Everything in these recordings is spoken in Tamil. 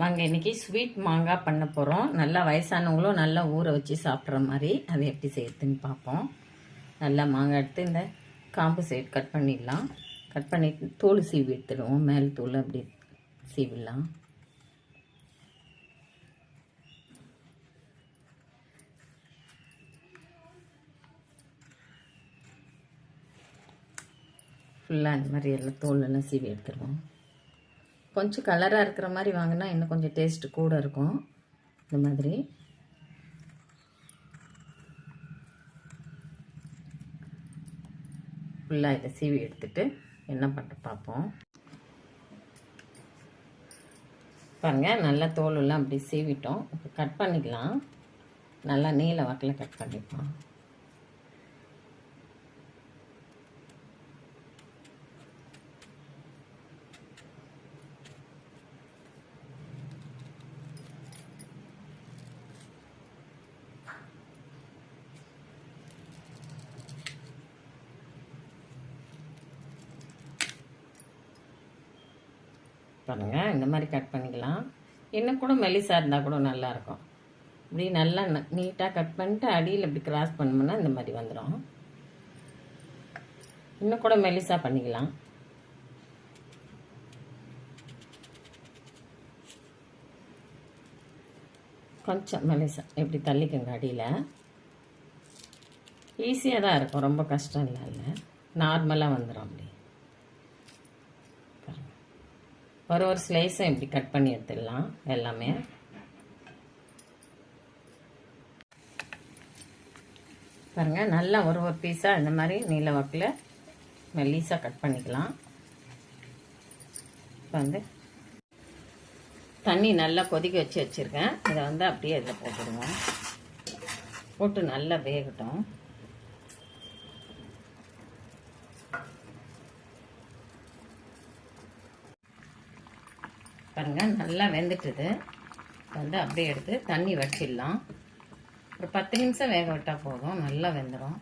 வாங்க இன்னைக்கு ஸ்வீட் மாங்காய் பண்ண போகிறோம் நல்லா வயசானவங்களும் நல்லா ஊற வச்சு சாப்பிட்ற மாதிரி அதை எப்படி செய்யறதுன்னு பார்ப்போம். நல்லா மாங்காய் எடுத்து இந்த காம்பு சைடு கட் பண்ணிடலாம். கட் பண்ணிட்டு தோல் சீவி எடுத்துடுவோம். மேல் தோல் அப்படி சீவிடலாம். ஃபுல்லாக இந்த மாதிரி எல்லாம் தோல் எல்லாம் சீவி எடுத்துருவோம் கொஞ்சம் கலராக இருக்கிற மாதிரி வாங்கினா இன்னும் கொஞ்சம் டேஸ்ட்டு கூட இருக்கும். இந்த மாதிரி. ஃபுல்லாக இதை சீவி எடுத்துட்டு என்ன பண்ணுற பார்ப்போம் பாருங்கள் நல்லா தோலெல்லாம் அப்படி சீவிட்டோம். இப்போ கட் பண்ணிக்கலாம். நல்லா நீல வாக்கில் கட் பண்ணிப்போம் பாருங்கள் இந்த மாதிரி கட் பண்ணிக்கலாம். இன்னும் கூட மெலிசாக இருந்தால் கூட நல்லாயிருக்கும். இப்படி நல்லா நீட்டாக கட் பண்ணிட்டு அடியில் இப்படி கிராஸ் பண்ணோம்னா இந்த மாதிரி வந்துடும் இன்னும் கூட மெலிசாக பண்ணிக்கலாம். கொஞ்சம் மெலிசா இப்படி தள்ளிக்கோங்க அடியில். ஈஸியாக தான் இருக்கும். ரொம்ப கஷ்டம் இல்லை இல்லை. நார்மலாக வந்துடும் அப்படி. ஒரு ஒரு ஸ்லைஸும் இப்படி கட் பண்ணி எடுத்துடலாம் எல்லாமே. பாருங்கள் நல்லா ஒரு ஒரு பீஸாக இந்த மாதிரி நீல வாக்கில் மெல்லீஸாக கட் பண்ணிக்கலாம். இப்போ வந்து தண்ணி நல்லா கொதிக்க வச்சு வச்சுருக்கேன். இதை வந்து அப்படியே இதில் போட்டுடுவோம். போட்டு நல்லா வேகட்டும். பாருங்கள் நல்லா வெந்துட்டுது. வந்து அப்படியே எடுத்து தண்ணி வச்சிடலாம். ஒரு பத்து நிமிஷம் வேக விட்டால் போதும் நல்லா வெந்துடும்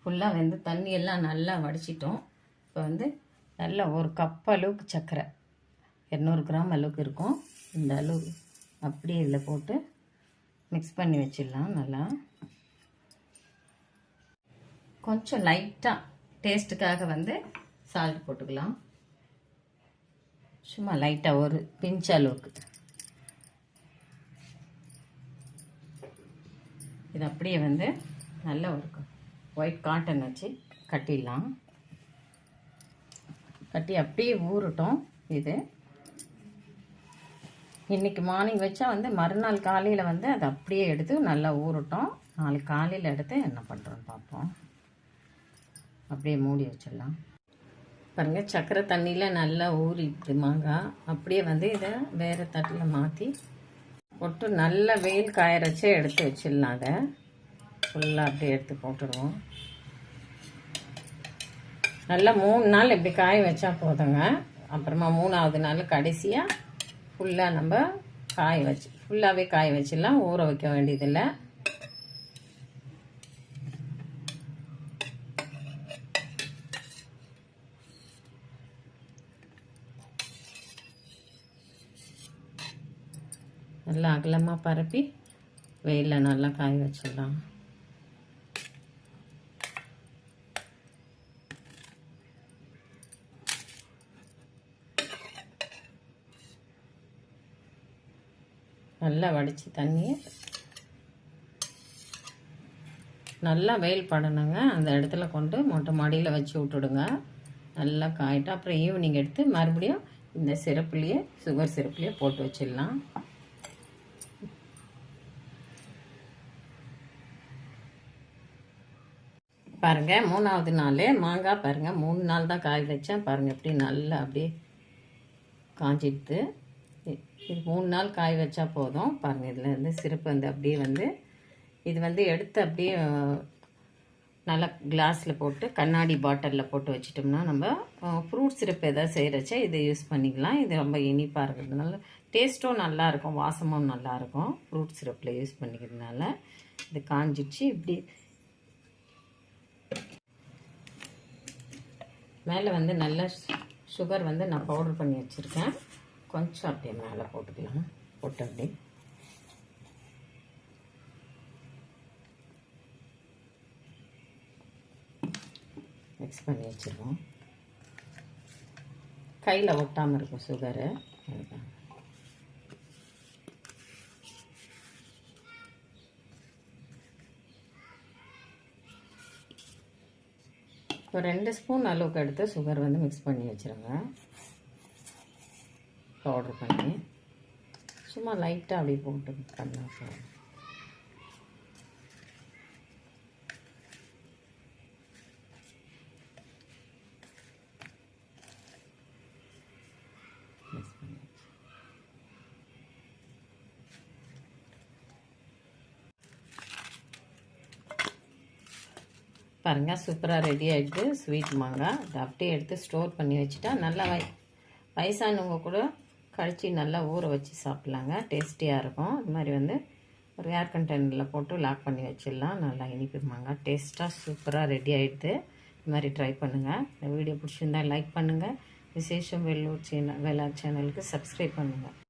ஃபுல்லாக வெந்து தண்ணியெல்லாம் நல்லா வடிச்சிட்டோம். இப்போ வந்து நல்லா ஒரு கப் அளவுக்கு சர்க்கரை. இரநூறு கிராம் அளவுக்கு இருக்கும். இந்த அளவு அப்படியே இதில் போட்டு மிக்ஸ் பண்ணி வச்சிடலாம் நல்லா. கொஞ்சம் லைட்டாக டேஸ்ட்டுக்காக வந்து சால்ட் போட்டுக்கலாம். சும்மா லைட்டாக ஒரு பிஞ்ச் அளவுக்கு. இது அப்படியே வந்து நல்லா ஒரு ஒயிட் காட்டன் வச்சு கட்டிடலாம். கட்டி அப்படியே ஊறட்டும் இது. இன்றைக்கி மார்னிங் வச்சா வந்து மறுநாள் காலையில் வந்து அதை அப்படியே எடுத்து நல்லா ஊறட்டும். நாளைக்கு காலையில் எடுத்து என்ன பண்ணுறோன்னு பார்ப்போம். அப்படியே மூடி வச்சிடலாம். பாருங்கள் சக்கரை தண்ணியில் நல்லா ஊறிடுது மாங்காய் அப்படியே வந்து இதை வேறு தட்டில் மாற்றி போட்டு நல்ல வெயில் காயறச்சே எடுத்து வச்சிடலாம் அதை. ஃபுல்லாக அப்படியே எடுத்து போட்டுருவோம். நல்லா மூணு நாள் இப்படி காய வச்சா போதுங்க. அப்புறமா மூணாவது நாள் கடைசியாக ஃபுல்லாக நம்ம காய வச்சு ஃபுல்லாகவே காய வச்சிடலாம். ஊற வைக்க வேண்டியதில்லை. நல்லா அகலமாக பரப்பி வெயிலில் நல்லா காய வச்சிடலாம். நல்லா வடித்து தண்ணியை. நல்லா வெயில் படணுங்க. அந்த இடத்துல கொண்டு மொட்டை மாடியில் வச்சு விட்டுடுங்க. நல்லா காயிட்டு அப்புறம் ஈவினிங் எடுத்து மறுபடியும் இந்த சிரப்புலேயே சுகர் சிறப்புலேயே போட்டு வச்சிடலாம். பாருங்கள் மூணாவது நாள் மாங்காய் பாருங்கள் மூணு நாள் தான் காய வச்சேன். பாருங்கள் எப்படி நல்லா அப்படியே காஞ்சிடுது. இது மூணு நாள் காய வச்சா போதும். பாருங்கள் இதில் வந்து சிறப்பு வந்து அப்படியே வந்து இது வந்து எடுத்து அப்படியே நல்லா கிளாஸில் போட்டு கண்ணாடி பாட்டிலில் போட்டு வச்சிட்டோம்னா நம்ம ஃப்ரூட் சிரப் எதாவது செய்கிறச்ச இதை யூஸ் பண்ணிக்கலாம். இது ரொம்ப இனிப்பாக இருக்கிறதுனால டேஸ்ட்டும் நல்லாயிருக்கும் வாசமும் நல்லாயிருக்கும் ஃப்ரூட் சிரப்பில் யூஸ் பண்ணிக்கிறதுனால. இது காஞ்சிடுச்சு இப்படி மேலே வந்து நல்ல சுகர் வந்து நான் பவுடர் பண்ணி வச்சுருக்கேன். கொஞ்சம் அப்படியே மேலே போட்டுக்கலாம். போட்டு அப்படி மிக்ஸ் பண்ணி வச்சுருவோம். கையில் ஒட்டாமல் இருக்கும் சுகரு அதுதான். இப்போ ரெண்டு ஸ்பூன் அளவுக்கு எடுத்து சுகர் வந்து மிக்ஸ் பண்ணி வச்சுருங்க. பவுடர் பண்ணி. சும்மா லைட்டாக அப்படியே போட்டு பண்ணால் போதும் மிக்ஸ் பண்ணி பாருங்கள் சூப்பராக ரெடி ஆகிடுது ஸ்வீட் மாங்காய். இதை அப்படியே எடுத்து ஸ்டோர் பண்ணி வச்சுட்டா நல்லா வய வயசானவங்க கூட கழித்து நல்லா ஊற வச்சு சாப்பிட்லாங்க. டேஸ்டியாக இருக்கும். இது மாதிரி வந்து ஒரு ஏர் கண்டெய்னரில் போட்டு லாக் பண்ணி வச்சிடலாம். நல்லா இனிப்பு மாங்காய். டேஸ்ட்டாக சூப்பராக ரெடி ஆகிடுது இது மாதிரி ட்ரை பண்ணுங்கள் இந்த வீடியோ பிடிச்சிருந்தா லைக் பண்ணுங்கள் விசேஷம் வெள்ளூர் சேனல் வேளாண் சேனலுக்கு சப்ஸ்கிரைப் பண்ணுங்கள்